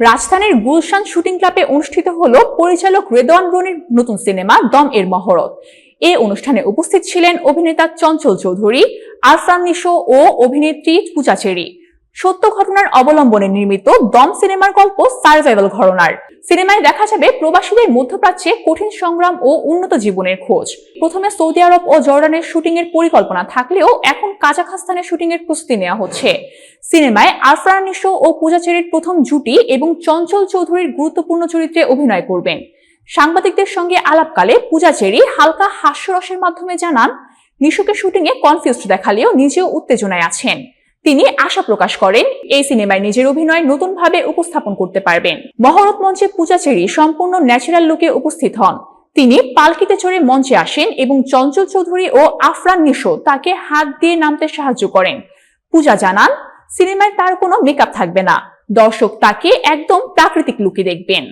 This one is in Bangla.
রাজধানীর গুলশান শুটিং ক্লাবে অনুষ্ঠিত হল পরিচালক রেদওয়ান রনির নতুন সিনেমা দম এর মহরত। এ অনুষ্ঠানে উপস্থিত ছিলেন অভিনেতা চঞ্চল চৌধুরী আসান নিশো ও অভিনেত্রী পূজা চেরি। সত্য ঘটনার অবলম্বনে নির্মিত দম সিনেমার গল্প সার্ভাইভাল ঘটনার। সিনেমায় দেখা যাবে প্রবাসীদের মধ্যপ্রাচ্যে কঠিন সংগ্রাম ও উন্নত জীবনের খোঁজ। প্রথমে সৌদি আরব ও জর্ডানের শুটিং এর পরিকল্পনা থাকলেও এখন কাজাখস্তানের শুটিং এর প্রস্তুতি নেওয়া হচ্ছে। সিনেমায় আরফান নিশো ও পূজা চেরির প্রথম জুটি এবং চঞ্চল চৌধুরীর গুরুত্বপূর্ণ চরিত্রে অভিনয় করবেন। সাংবাদিকদের সঙ্গে আলাপকালে পূজা চেরি হালকা হাস্যরসের মাধ্যমে জানান, নিশোকে শুটিংয়ে কনফিউজড দেখালেও নিজেও উত্তেজনায় আছেন। তিনি আশা প্রকাশ করেন, এই সিনেমায় নিজের অভিনয় নতুনভাবে উপস্থাপন করতে পারবেন। মহরত মঞ্চে পূজা চেরি সম্পূর্ণ ন্যাচারাল লুকে উপস্থিত হন। তিনি পালকিতে চড়ে মঞ্চে আসেন এবং চঞ্চল চৌধুরী ও আফরান নিশো তাকে হাত দিয়ে নামতে সাহায্য করেন। পূজা জানান, সিনেমায় তার কোনো মেকআপ থাকবে না। দর্শক তাকে একদম প্রাকৃতিক লুকে দেখবেন।